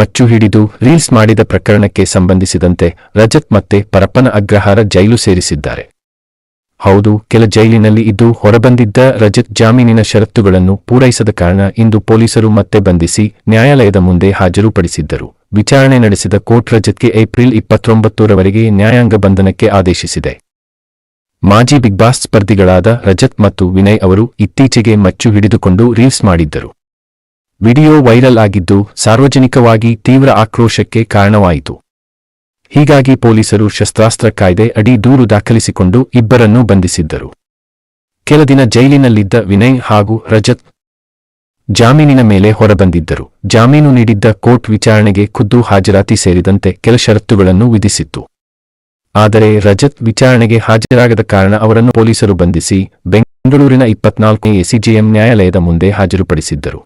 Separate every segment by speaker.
Speaker 1: ಮಚ್ಚು ಹಿಡಿದು ರೀಲ್ಸ್ ಮಾಡಿದ ಪ್ರಕರಣಕ್ಕೆ ಸಂಬಂಧಿಸಿದಂತೆ ರಜತ್ ಮತ್ತೆ ಪರಪ್ಪನ ಅಗ್ರಹಾರ ಜೈಲು ಸೇರಿಸಿದ್ದಾರೆ. ಹೌದು, ಕೆಲ ಜೈಲಿನಲ್ಲಿ ಇದ್ದು ಹೊರಬಂದಿದ್ದ ರಜತ್ ಜಾಮೀನಿನ ಷರತ್ತುಗಳನ್ನು ಪೂರೈಸದ ಕಾರಣ ಇಂದು ಪೊಲೀಸರು ಮತ್ತೆ ಬಂಧಿಸಿ ನ್ಯಾಯಾಲಯದ ಮುಂದೆ ಹಾಜರುಪಡಿಸಿದ್ದರು. ವಿಚಾರಣೆ ನಡೆಸಿದ ಕೋರ್ಟ್ ರಜತ್ಗೆ ಏಪ್ರಿಲ್ ಇಪ್ಪತ್ತೊಂಬತ್ತರವರೆಗೆ ನ್ಯಾಯಾಂಗ ಬಂಧನಕ್ಕೆ ಆದೇಶಿಸಿದೆ. ಮಾಜಿ ಬಿಗ್ ಬಾಸ್ ಸ್ಪರ್ಧಿಗಳಾದ ರಜತ್ ಮತ್ತು ವಿನಯ್ ಅವರು ಇತ್ತೀಚೆಗೆ ಮಚ್ಚು ಹಿಡಿದುಕೊಂಡು ರೀಲ್ಸ್ ಮಾಡಿದ್ದರು. ವಿಡಿಯೋ ವೈರಲ್ ಆಗಿದ್ದು ಸಾರ್ವಜನಿಕವಾಗಿ ತೀವ್ರ ಆಕ್ರೋಶಕ್ಕೆ ಕಾರಣವಾಯಿತು. ಹೀಗಾಗಿ ಪೊಲೀಸರು ಶಸ್ತ್ರಾಸ್ತ್ರ ಕಾಯ್ದೆ ಅಡಿ ದೂರು ದಾಖಲಿಸಿಕೊಂಡು ಇಬ್ಬರನ್ನೂ ಬಂಧಿಸಿದ್ದರು. ಕೆಲ ದಿನ ಜೈಲಿನಲ್ಲಿದ್ದ ವಿನಯ್ ಹಾಗೂ ರಜತ್ ಜಾಮೀನಿನ ಮೇಲೆ ಹೊರಬಂದಿದ್ದರು. ಜಾಮೀನು ನೀಡಿದ್ದ ಕೋರ್ಟ್ ವಿಚಾರಣೆಗೆ ಖುದ್ದು ಹಾಜರಾತಿ ಸೇರಿದಂತೆ ಕೆಲ ಷರತ್ತುಗಳನ್ನು ವಿಧಿಸಿತ್ತು. ಆದರೆ ರಜತ್ ವಿಚಾರಣೆಗೆ ಹಾಜರಾಗದ ಕಾರಣ ಅವರನ್ನು ಪೊಲೀಸರು ಬಂಧಿಸಿ ಬೆಂಗಳೂರಿನ ಇಪ್ಪತ್ನಾಲ್ಕನೇ ಎಸಿಜೆಎಂ ನ್ಯಾಯಾಲಯದ ಮುಂದೆ ಹಾಜರುಪಡಿಸಿದ್ದರು.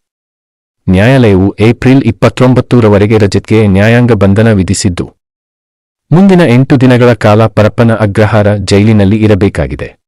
Speaker 1: ನ್ಯಾಯಾಲಯವು ಏಪ್ರಿಲ್ ಇಪ್ಪತ್ತೊಂಬತ್ತರವರೆಗೆ ರಜತ್ಗೆ ನ್ಯಾಯಾಂಗ ಬಂಧನ ವಿಧಿಸಿದ್ದು. ಮುಂದಿನ ಎಂಟು ದಿನಗಳ ಕಾಲ ಪರಪ್ಪನ ಅಗ್ರಹಾರ ಜೈಲಿನಲ್ಲಿ ಇರಬೇಕಾಗಿದೆ.